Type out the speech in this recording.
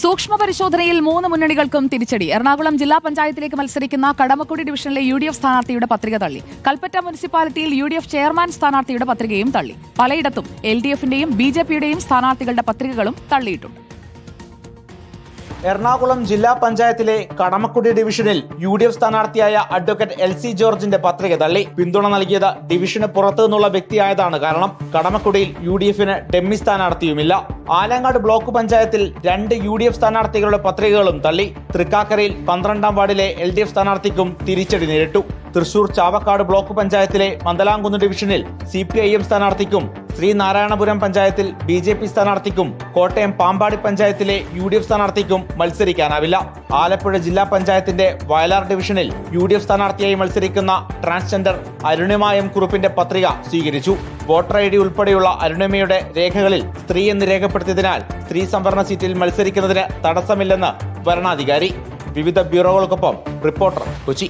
സൂക്ഷ്മ പരിശോധനയിൽ മൂന്ന് മുന്നണികൾക്കും തിരിച്ചടി. എറണാകുളം ജില്ലാ പഞ്ചായത്തിലേക്ക് മത്സരിക്കുന്ന കടമക്കുടി ഡിവിഷനിലെ യു ഡി എഫ് സ്ഥാനാർത്ഥിയുടെ പത്രിക തള്ളി. കൽപ്പറ്റ മുനിസിപ്പാലിറ്റിയിൽ യു ഡി എഫ് ചെയർമാൻ സ്ഥാനാർത്ഥിയുടെ പത്രികയും തള്ളി. പലയിടത്തും എൽ ഡി എഫിന്റെയും ബി ജെ പിയുടെയും സ്ഥാനാർത്ഥികളുടെ പത്രികകളും തള്ളിയിട്ടുണ്ട്. എറണാകുളം ജില്ലാ പഞ്ചായത്തിലെ കടമക്കുടി ഡിവിഷനിൽ യു ഡി എഫ് സ്ഥാനാർത്ഥിയായ അഡ്വക്കേറ്റ് എൽ സി ജോർജിന്റെ പത്രിക തള്ളി. പിന്തുണ നൽകിയത് ഡിവിഷന് പുറത്തു നിന്നുള്ള വ്യക്തിയായതാണ്. കാരണം കടമക്കുടിയിൽ യു ഡി എഫിന് ഡെമ്മി സ്ഥാനാർത്ഥിയുമില്ല. ആലങ്ങാട് ബ്ലോക്ക് പഞ്ചായത്തിൽ രണ്ട് യു ഡി എഫ് സ്ഥാനാർത്ഥികളുടെ പത്രികകളും തള്ളി. തൃക്കാക്കരയിൽ പന്ത്രണ്ടാം വാർഡിലെ എൽ ഡി എഫ് സ്ഥാനാർത്ഥിക്കും തിരിച്ചടി നേരിട്ടു. തൃശൂർ ചാവക്കാട് ബ്ലോക്ക് പഞ്ചായത്തിലെ മന്ദലാംകുന്ന് ഡിവിഷനിൽ സി പി ഐ എം സ്ഥാനാർത്ഥിക്കും ശ്രീനാരായണപുരം പഞ്ചായത്തിൽ ബി ജെ പി സ്ഥാനാർത്ഥിക്കും കോട്ടയം പാമ്പാടി പഞ്ചായത്തിലെ യു ഡി എഫ് സ്ഥാനാർത്ഥിക്കും മത്സരിക്കാനാവില്ല. ആലപ്പുഴ ജില്ലാ പഞ്ചായത്തിന്റെ വയലാർ ഡിവിഷനിൽ യു ഡി എഫ് സ്ഥാനാർത്ഥിയായി മത്സരിക്കുന്ന ട്രാൻസ്ജെൻഡർ അരുണിമായം കുറുപ്പിന്റെ പത്രിക സ്വീകരിച്ചു. വോട്ടർ ഐ ഡി ഉൾപ്പെടെയുള്ള അരുണിമയുടെ രേഖകളിൽ സ്ത്രീ എന്ന് രേഖപ്പെടുത്തിയതിനാൽ സ്ത്രീ സംവരണ സീറ്റിൽ മത്സരിക്കുന്നതിന് തടസ്സമില്ലെന്ന് വരണാധികാരി. വിവിധ ബ്യൂറോകൾക്കൊപ്പം റിപ്പോർട്ടർ കൊച്ചി.